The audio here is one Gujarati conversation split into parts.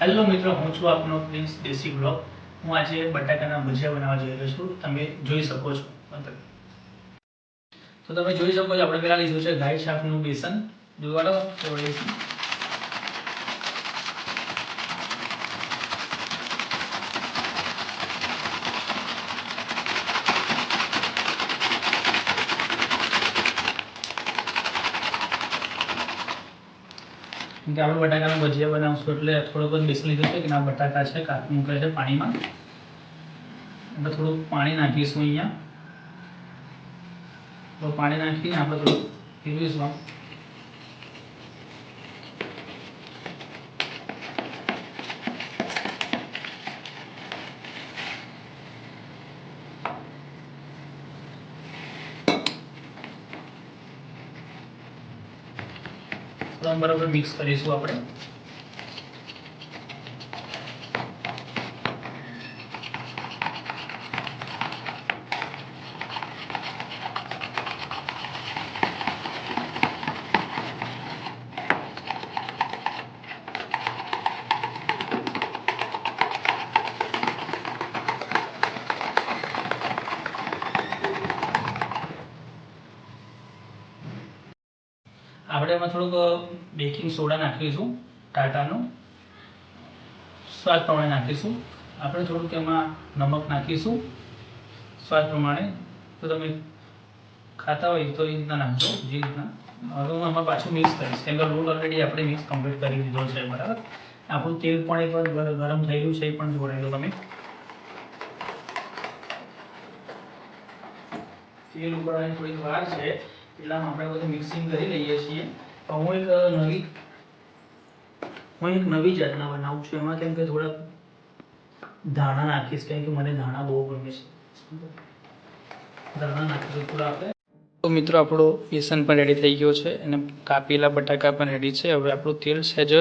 હેલો મિત્રો, હું છું આપનો પ્રિન્સ દેશી બ્લોગ. હું આજે બટાકાના ભજીયા બનાવવા જઈ રહ્યો છું. તમે જોઈ શકો છો. તો તમે જોઈ શકો છો, આપણે પહેલા લીધું છે ગાય શાકનું બેસન. જોવાડો તો કે આપણે બટાકાનું ભજીયા બનાવશું એટલે થોડોક બધો બેસી લીધું કે ના, બટાકા છે કાપી મૂકે છે, પાણીમાં. એટલે થોડુંક પાણી નાખીશું અહીંયા. તો પાણી નાખીને આપણે થોડું ફેરવીશું તો બરાબર મિક્સ કરીશું આપણે. આપણે એમાં થોડુંક બેકિંગ સોડા નાખીશું, ટાટાનું. સ્વાદ પ્રમાણે નાખીશું. આપણે થોડુંક એમાં નમક નાખીશું, સ્વાદ પ્રમાણે. તો તમે ખાતા હોય તો એ રીતના નાખજો, જે રીતના. હવે હું આમાં પાછું મિક્સ કરીશ, કેમ કે રોલ ઓલરેડી આપણે મિક્સ કમ્પ્લીટ કરી દીધો છે, બરાબર? આપણું તેલ પણ એક વાર ગરમ થયેલું છે, એ પણ જોડાઈ દો તમે. તેલ ઉકળવાની થોડીક વાર છે. એટલામાં આપણે બધું મિક્સિંગ કરી લઈએ છીએ. હું એક નવી, હું એક નવી જાતના બનાવું છું. એમાં કેમ કે થોડા ધાણા નાખીશ. કેમ કે મને ધાણા બહુ ગમે છે. ધાણા નાખીશું થોડા આપણે. તો મિત્રો, આપણો બેસન પણ રેડી થઈ ગયો છે અને કાપેલા બટાકા પણ રેડી છે. હવે આપણું તેલ સહેજ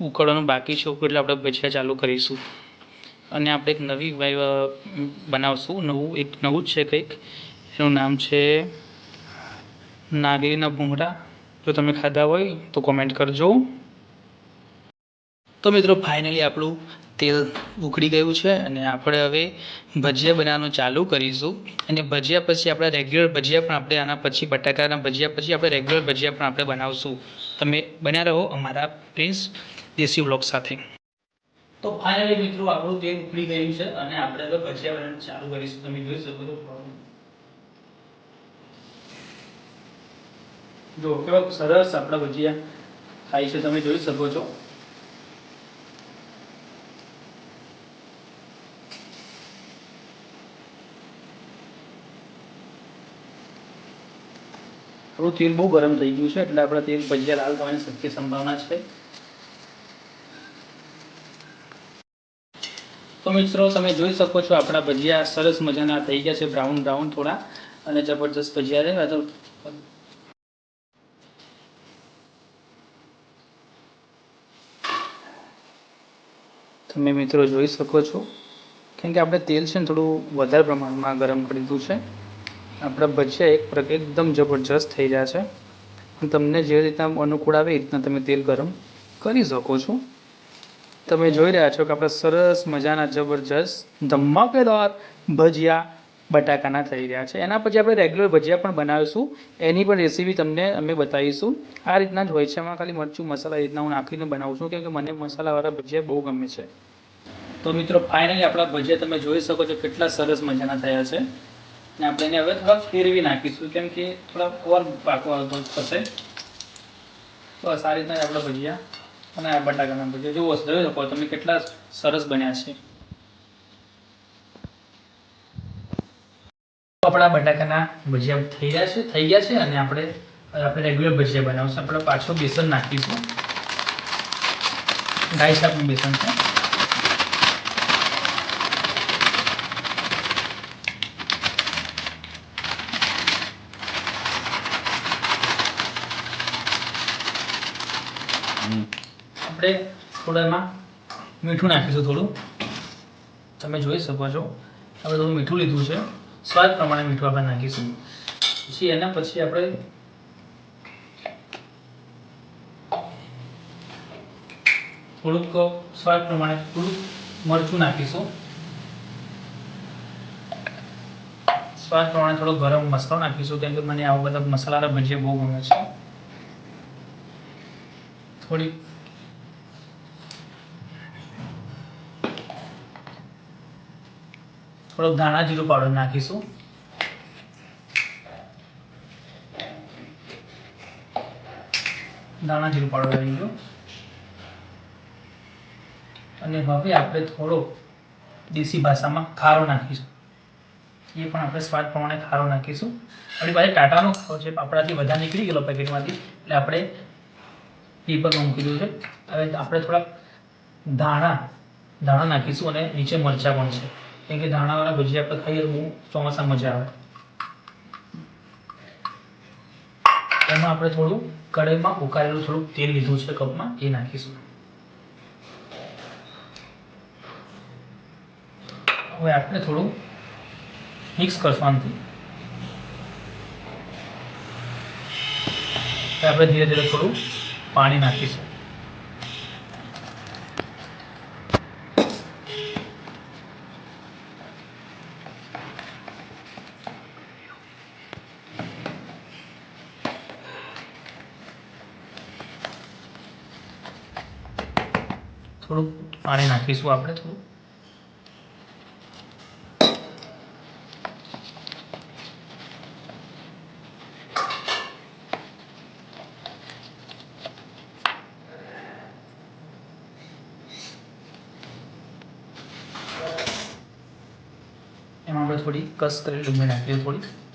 ઉકળવાનું બાકી છે. એટલે આપણે ભજીયા ચાલુ કરીશું. અને આપણે એક નવી બનાવશું. નવું, એક નવું જ છે કંઈક. એનું નામ છે નાગલીના ભૂંગળા જો તમે ખાધા હોય તો કોમેન્ટ કરજો. તો મિત્રો ફાઇનલી આપણું તેલ ઉકળી ગયું છે અને આપણે હવે ભજીયા બનાવવાનું ચાલુ કરીશું. અને ભજીયા પછી આપણે રેગ્યુલર ભજીયા પણ આપણે આના પછી, બટાકાના ભજીયા પછી આપણે રેગ્યુલર ભજીયા પણ આપણે બનાવશું. તમે બન્યા રહો અમારા પ્રિન્સ દેશી વ્લોગ સાથે. તો ફાઇનલી મિત્રો, આપણું તેલ ઉકળી ગયું છે અને આપણે હવે ભજીયા બનાવવાનું ચાલુ કરીશું. તમે જોઈ શકો છો જો કેવા સરસ આપણા ભજીયા. થાય છે, તમે જોઈ શકો છો. આપણું તેલ બહુ ગરમ થઈ ગયું છે, એટલે આપણા તેલ ભજીયા લાલ થવાની શક્ય સંભાવના છે. તો મિત્રો, તમે જોઈ શકો છો આપણા ભજીયા સરસ મજાના થઈ ગયા છે, બ્રાઉન બ્રાઉન થોડા. અને જબરજસ્ત ભજીયા છે તમે મિત્રો જોઈ શકો છો. કેમ કે આપણે તેલ છે ને થોડું વધારે પ્રમાણમાં ગરમ કરી દીધું છે. આપણા ભજીયા એક પ્રક એકદમ જબરજસ્ત થઈ રહ્યા છે. તમને જે રીતના અનુકૂળ આવે એ રીતના તમે તેલ ગરમ કરી શકો છો. તમે જોઈ રહ્યા છો કે આપણે સરસ મજાના જબરજસ્ત ધમાકેદાર ભજીયા બટાકાના થઈ રહ્યા છે. એના પછી આપણે રેગ્યુલર ભજીયા પણ બનાવીશું. એની પણ રેસીપી તમને અમે બતાવીશું. આ રીતના જ હોય છે. એમાં ખાલી મરચું મસાલા રીતના હું નાખીને બનાવું છું, કેમકે મને મસાલાવાળા ભજીયા બહુ ગમે છે. તો મિત્રો ફાઇનલી આપણા ભજીયા તમે જોઈ શકો છો કેટલા સરસ મજાના થયા છે. ને આપણે એને હવે થોડા ફેરવી નાખીશું કેમ કે થોડા ઓર પાકવા થશે બસ આ રીતના આપણા ભજીયા અને આ બટાકાના ભજીયા. જુઓ, જોઈ શકો તમે કેટલા સરસ બન્યા છે. આપણા બટાકાના ભજીયા થઈ ગયા છે, થઈ ગયા છે અને આપણે આપણે રેગ્યુલર ભજીયા બનાવશું. આપણે પાછો બેસન નાખીશું. ગાય શાકનું બેસન છે. આપણે થોડા એમાં મીઠું નાખીશું થોડું. તમે જોઈ શકો છો. આપણે થોડું મીઠું લીધું છે. સ્વાદ પ્રમાણે મીઠું આપણે નાખીશું. પછી એના પછી આપણે થોડુંક સ્વાદ પ્રમાણે થોડુંક મરચું નાખીશું. સ્વાદ પ્રમાણે થોડો ગરમ મસાલો નાખીશું, કેમ કે મને આવા બધા મસાલાના ભજીયા બહુ ગમે છે. થોડી થોડોક ધાણા જીરું પાવડર નાખીશું. ધાણા જીરું પાવડર આવી ગયું. અને હવે આપણે થોડો દેશી ભાષામાં ખારો નાખીશું. એ પણ આપણે સ્વાદ પ્રમાણે ખારો નાખીશું. આપણી પાસે ટાટાનો ખારો છે આપણાથી બધા નીકળી ગયેલો પેકેટમાંથી. એટલે આપણે એ પણ મૂકી દીધું છે. હવે આપણે થોડાક ધાણા ધાણા નાખીશું અને નીચે મરચાં પણ છે. કેમ કે ધાણાવાળા ભજીયા પર ખાઈએ બહુ ચોમાસા મજા આવે. એમાં આપણે થોડું કઢાઈમાં ઉકાળેલું થોડું તેલ લીધું છે કપમાં, એ નાખીશું. હવે આપણે થોડું મિક્સ કરશું આપણે ધીરે ધીરે થોડું પાણી નાખીશું. થોડું પાણી નાખીશું આપણે થોડું એમાં આપણે થોડી કસ કરેલી ડુંગળી નાખીએ થોડી.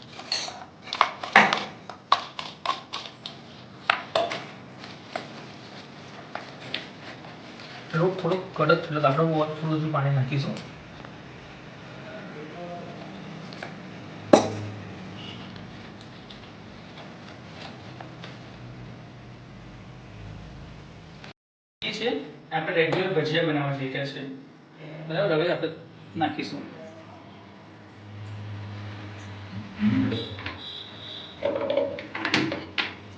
થોડુંક થોડુંક કડક એટલે આપણે થોડું થોડું પાણી નાખીશું. છે, આપણે રેગ્યુલર ભજીયા બનાવવા રહ્યા છે. બરાબર, હવે આપણે નાખીશું.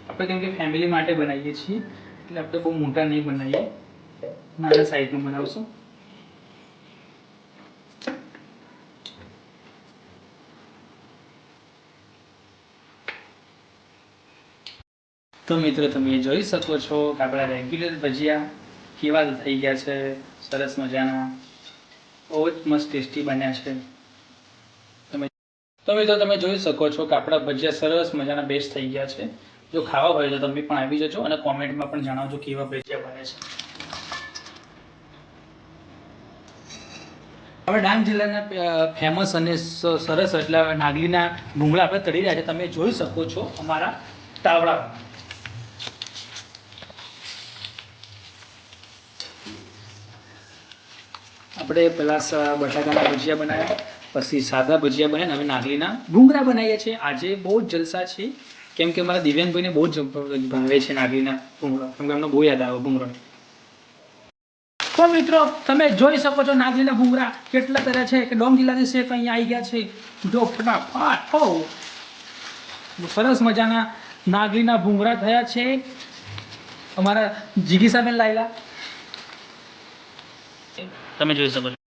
આપણે કેમ કે ફેમિલી માટે બનાવીએ છીએ, એટલે આપણે બહુ મોટા નહીં બનાવીએ. નાના સાઈઝનું બનાવશું. તો મિત્રો, તમે જોઈ શકો છો કે આપણા રેગ્યુલર ભજીયા કેવા થઈ ગયા છે. સરસ મજાના. બહુ જ મસ્ત ટેસ્ટી બન્યા છે. તમે તો મિત્રો, તમે જોઈ શકો છો કે આપણા ભજીયા સરસ મજાના બેસ્ટ થઈ ગયા છે. જો ખાવા હોય તો તમે પણ આવી જજો અને કોમેન્ટમાં પણ જણાવજો કેવા ભજીયા બને છે. હવે ડાંગ જિલ્લાના ફેમસ અને સરસ એટલે નાગલીના ભૂંગળા આપણે તળી રહ્યા છે. તમે જોઈ શકો છો અમારા તાવડા. આપણે પહેલાં બટાકાના ભજીયા બનાવ્યા, પછી સાદા ભજીયા બનાવ્યા હવે નાગલીના ભૂંગળા બનાવીએ છીએ. આજે બહુ જ જલસા છે કેમ કે મારા દિવ્યાંગભાઈને બહુ જ ભાવે છે નાગલીના ભૂંગળા કેમ કે એમનો બહુ યાદ આવે ભૂંગળા તો મિત્રો, તમે જોઈ શકો છો નાગલીના ભૂંગરા કેટલા તરે છે, કે ડોંગ જિલ્લાની શેખ અહીંયા આવી ગયા છે. જો ફટાફટ સરસ મજાના નાગલીના ભૂંગરા થયા છે. અમારા સામે લાયેલા. તમે જોઈ શકો છો.